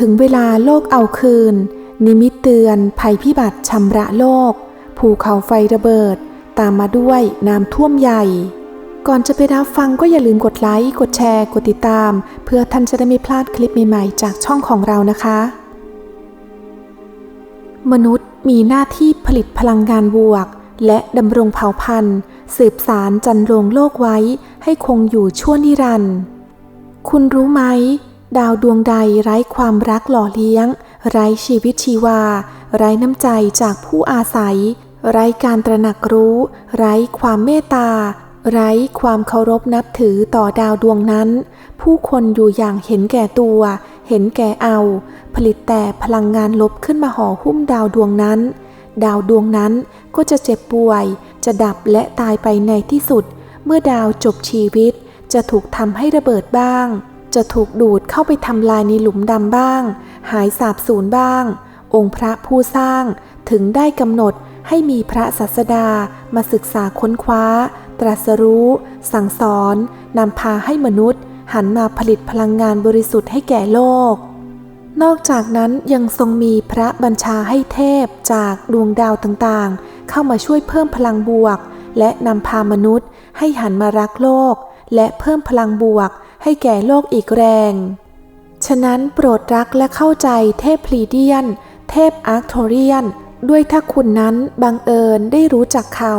ถึงเวลาโลกเอาคืน นิมิตเตือน ภัยพิบัติชำระโลก ภูเขาไฟระเบิด ตามมาด้วยน้ำท่วมใหญ่ ก่อนจะไปรับฟังก็อย่าลืมกดไลค์ กดแชร์ กดติดตาม เพื่อท่านจะได้ไม่พลาดคลิปใหม่ๆ จากช่องของเรานะคะ มนุษย์มีหน้าที่ผลิตพลังงานบวก และดำรงเผ่าพันธุ์ สืบสารจันโรงโลกไว้ให้คงอยู่ชั่วนิรันดร์คุณรู้ไหม ดาวดวงใดไร้ความรักหล่อเลี้ยง ไร้ชีวิตชีวา ไร้น้ำใจจากผู้อาศัย ไร้การตระหนักรู้ ไร้ความเมตตา ไร้ความเคารพนับถือต่อดาวดวงนั้น ผู้คนอยู่อย่างเห็นแก่ตัว เห็นแก่เอา ผลิตแต่พลังงานลบขึ้นมาห่อหุ้มดาวดวงนั้น ดาวดวงนั้นก็จะเจ็บป่วย จะดับและตายไปในที่สุด เมื่อดาวจบชีวิต จะถูกทำให้ระเบิดบ้าง จะถูกดูดเข้าไปทำลายในหลุมดำบ้าง หายสาบสูญบ้าง องค์พระผู้สร้างถึงได้กำหนดให้มีพระศาสดามาศึกษาค้นคว้า ตรัสรู้ สั่งสอนนำพาให้มนุษย์ หันมาผลิตพลังงานบริสุทธิ์ให้แก่โลก นอกจากนั้นยังทรงมีพระบัญชาให้เทพจากดวงดาวต่างๆ เข้ามาช่วยเพิ่มพลังบวก และนำพามนุษย์ให้หันมารักโลก และเพิ่มพลังบวก ให้แก่โลกอีกแรง ฉะนั้นโปรดรักและเข้าใจเทพพลีเดียน เทพอาร์คโทเรียน ด้วยถ้าคุณนั้นบังเอิญได้รู้จักเขา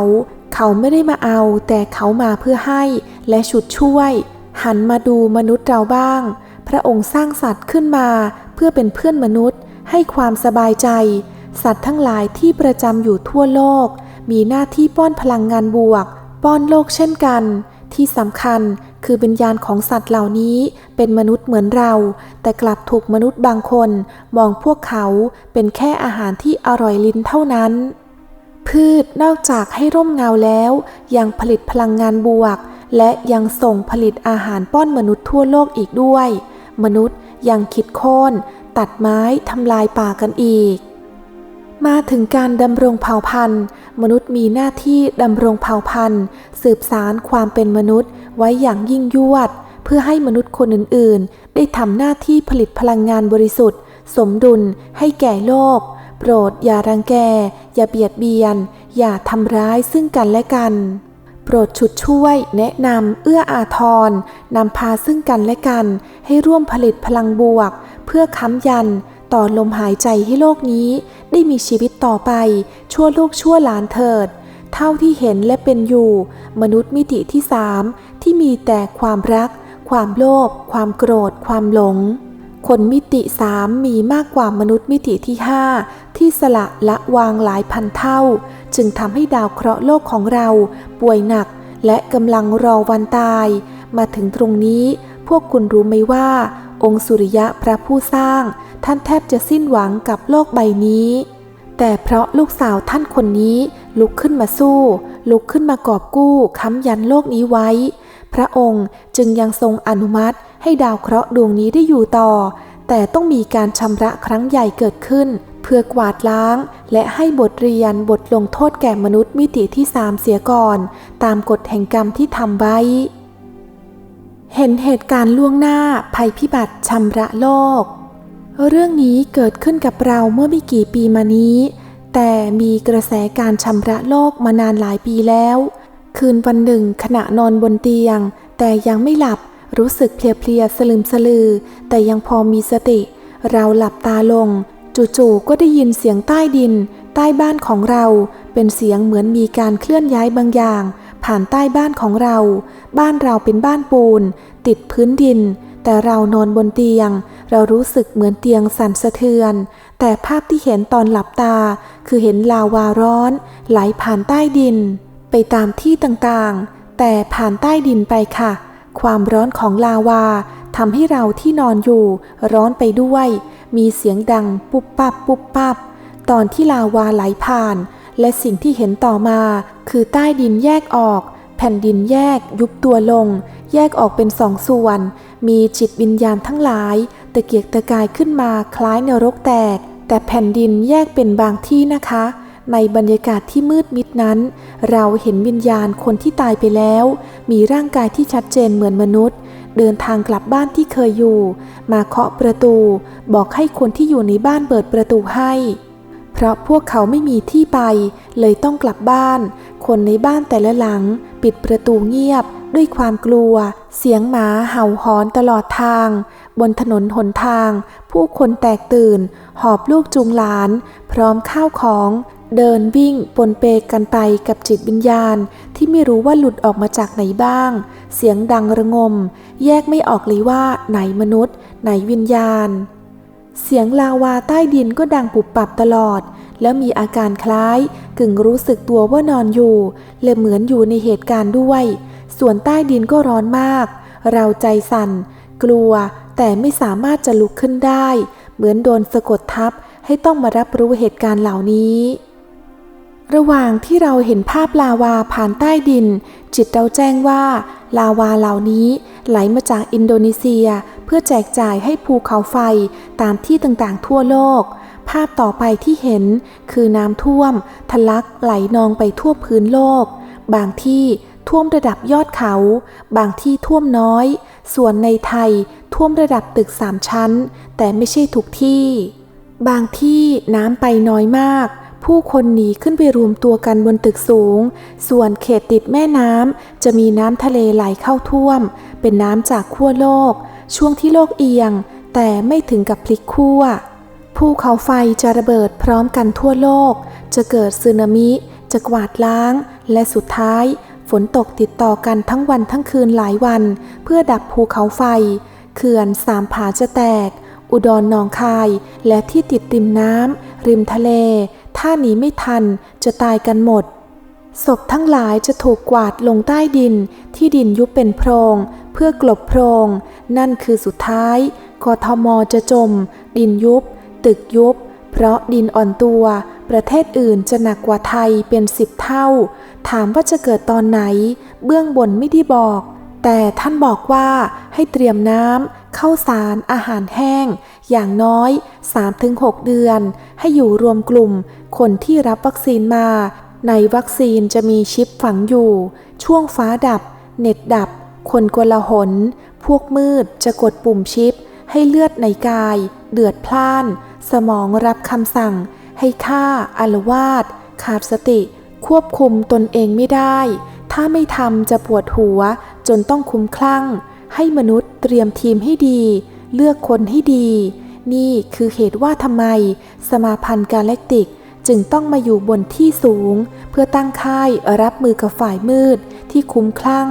เขาไม่ได้มาเอา แต่เขามาเพื่อให้และฉุดช่วย หันมาดูมนุษย์เราบ้าง พระองค์สร้างสัตว์ขึ้นมา เพื่อเป็นเพื่อนมนุษย์ ให้ความสบายใจ สัตว์ทั้งหลายที่ประจำอยู่ทั่วโลก มีหน้าที่ป้อนพลังงานบวก ป้อนโลกเช่นกัน ที่สำคัญ คือวิญญาณของสัตว์เหล่านี้เป็นมนุษย์เหมือนเรา แต่กลับถูกมนุษย์บางคน มองพวกเขาเป็นแค่อาหารที่อร่อยลิ้นเท่านั้น พืชนอกจากให้ร่มเงาแล้ว ยังผลิตพลังงานบวก และยังส่งผลิตอาหารป้อนมนุษย์ทั่วโลกอีกด้วย มนุษย์ยังคิดโค่นตัดไม้ทำลายป่ากันอีก มาถึงการดำรงเผ่าพันธุ์ มนุษย์มีหน้าที่ดำรงเผ่าพันธุ์ สืบสารความเป็นมนุษย์ไว้อย่างยิ่งยวด เพื่อให้มนุษย์คนอื่นๆ ได้ทำหน้าที่ผลิตพลังงานบริสุทธิ์ สมดุลให้แก่โลก โปรดอย่ารังแก อย่าเบียดเบียน อย่าทำร้ายซึ่งกันและกัน โปรดฉุดช่วย แนะนำเอื้ออาทรนำพาซึ่งกันและกัน ให้ร่วมผลิตพลังบวก เพื่อค้ำยัน ต่อลมหายใจให้โลกนี้ ได้มีชีวิตต่อไป ชั่วลูกชั่วหลานเถิด เท่าที่เห็นและเป็นอยู่ มนุษย์มิติที่สามที่มีแต่ความรัก ความโลภความโกรธ ความหลง คนมิติสามมีมากกว่ามนุษย์มิติที่ห้าที่สละละวางหลายพันเท่า จึงทำให้ดาวเคราะห์โลกของเรา ป่วยหนัก และกำลังรอวันตาย มาถึงตรงนี้ พวกคุณรู้ไหมว่า องค์สุริยะพระผู้สร้าง ท่านแทบจะสิ้นหวังกับโลกใบนี้ แต่เพราะลูกสาวท่านคนนี้ลุกขึ้นมาสู้ ลุกขึ้นมากอบกู้ค้ำยันโลกนี้ไว้ พระองค์จึงยังทรงอนุมัติให้ดาวเคราะห์ดวงนี้ได้อยู่ต่อ แต่ต้องมีการชำระครั้งใหญ่เกิดขึ้น เพื่อกวาดล้าง และให้บทเรียนบทลงโทษแก่มนุษย์มิติที่สามเสียก่อน ตามกฎแห่งกรรมที่ทำไว้ เห็นเหตุการณ์ล่วงหน้าภัยพิบัติชำระโลก เรื่องนี้เกิดขึ้นกับเราเมื่อไม่กี่ปีมานี้ แต่มีกระแสการชำระโลกมานานหลายปีแล้ว คืนวันหนึ่งขณะนอนบนเตียง แต่ยังไม่หลับรู้สึกเพลียๆสลึมสลือ แต่ยังพอมีสติ เราหลับตาลง จู่ๆก็ได้ยินเสียงใต้ดิน ใต้บ้านของเรา เป็นเสียงเหมือนมีการเคลื่อนย้ายบางอย่าง ผ่านใต้บ้านของเรา บ้านเราเป็นบ้านปูน ติดพื้นดิน แต่เรานอนบนเตียง เรารู้สึกเหมือนเตียงสั่นสะเทือน แต่ภาพที่เห็นตอนหลับตา คือเห็นลาวาร้อน ไหลผ่านใต้ดิน ไปตามที่ต่างๆ แต่ผ่านใต้ดินไปค่ะ ความร้อนของลาวาทำให้เราที่นอนอยู่ร้อนไปด้วย มีเสียงดังปุบปับปุบปับ ตอนที่ลาวาไหลผ่าน และสิ่งที่เห็นต่อมา คือใต้ดินแยกออก แผ่นดินแยกยุบตัวลง แยกออกเป็นสองส่วน มีจิตวิญญาณทั้งหลาย ตะเกียกตะกายขึ้นมาคล้ายนรกแตก แต่แผ่นดินแยกเป็นบางที่นะคะ ในบรรยากาศที่มืดมิดนั้น เราเห็นวิญญาณคนที่ตายไปแล้ว มีร่างกายที่ชัดเจนเหมือนมนุษย์เดินทางกลับบ้านที่เคยอยู่ มาเคาะประตู บอกให้คนที่อยู่ในบ้านเปิดประตูให้ ราะพวกเขาไม่มีที่ไป เลยต้องกลับบ้าน คนในบ้านแต่ละหลัง ปิดประตูเงียบด้วยความกลัว เสียงหมาเห่าหอนตลอดทาง บนถนนหนทาง ผู้คนแตกตื่น หอบลูกจูงหลาน พร้อมข้าวของ เดินวิ่งปนเปกันไปกับจิตวิญญาณ ที่ไม่รู้ว่าหลุดออกมาจากไหนบ้าง เสียงดังระงม แยกไม่ออกเลยว่าไหนมนุษย์ ไหนวิญญาณ เสียงลาวาใต้ดินก็ดังปุบปับตลอด แล้วมีอาการคล้าย กึ่งรู้สึกตัวว่านอนอยู่และเหมือนอยู่ในเหตุการณ์ด้วย ส่วนใต้ดินก็ร้อนมาก เราใจสั่น กลัว แต่ไม่สามารถจะลุกขึ้นได้ เหมือนโดนสะกดทับ ให้ต้องมารับรู้เหตุการณ์เหล่านี้ ระหว่างที่เราเห็นภาพลาวาผ่านใต้ดิน จิตเราแจ้งว่า ลาวาเหล่านี้ ไหลมาจากอินโดนีเซีย เพื่อแจกจ่ายให้ภูเขาไฟตามที่ต่างๆ ทั่วโลก ภาพต่อไปที่เห็นคือน้ำท่วม ทะลักไหลนองไปทั่วพื้นโลก บางที่ท่วมระดับยอดเขา บางที่ท่วมน้อย ส่วนในไทยท่วมระดับตึกสามชั้น แต่ไม่ใช่ทุกที่ บางที่น้ำไปน้อยมาก ผู้คนหนีขึ้นไปรวมตัวกันบนตึกสูง ส่วนเขตติดแม่น้ำจะมีน้ำทะเลไหลเข้าท่วม เป็นน้ำจากขั้วโลก ช่วงที่โลกเอียง แต่ไม่ถึงกับพลิกขั้วภูเขาไฟจะระเบิดพร้อมกันทั่วโลก จะเกิดสึนามิ จะกวาดล้าง และสุดท้าย ฝนตกติดต่อกันทั้งวันทั้งคืนหลายวัน เพื่อดับภูเขาไฟ เขื่อนสามผาจะแตก อุดรหนองคาย และที่ติดริมน้ำริมทะเล ถ้าหนีไม่ทันจะตายกันหมดศพทั้งหลายจะถูกกวาดลงใต้ดินที่ดินยุบเป็นโพรง เพื่อกลบโพรง นั่นคือสุดท้ายกทมจะจม ดินยุบ ตึกยุบ เพราะดินอ่อนตัว ประเทศอื่นจะหนักกว่าไทยเป็นสิบเท่า ถามว่าจะเกิดตอนไหน เบื้องบนไม่ได้บอก แต่ท่านบอกว่าให้เตรียมน้ำข้าวสารอาหารแห้ง อย่างน้อย 3-6 เดือน ให้อยู่รวมกลุ่ม คนที่รับวัคซีนมา ในวัคซีนจะมีชิปฝังอยู่ ช่วงฟ้าดับ เน็ตดับ คนกลาหน พวกมืดจะกดปุ่มชิป ให้เลือดในกาย เดือดพล่าน สมองรับคำสั่ง ให้ฆ่าอารวาสขาดสติ ควบคุมตนเองไม่ได้ ถ้าไม่ทำจะปวดหัว จนต้องคุ้มคลั่ง ให้มนุษย์เตรียมทีมให้ดี เลือกคนให้ดี นี่คือเหตุว่าทำไม สมาพันธ์กาแล็กติกจึงต้องมาอยู่บนที่สูง เพื่อตั้งค่ายรับมือกับฝ่ายมืดที่คุ้มคลั่ง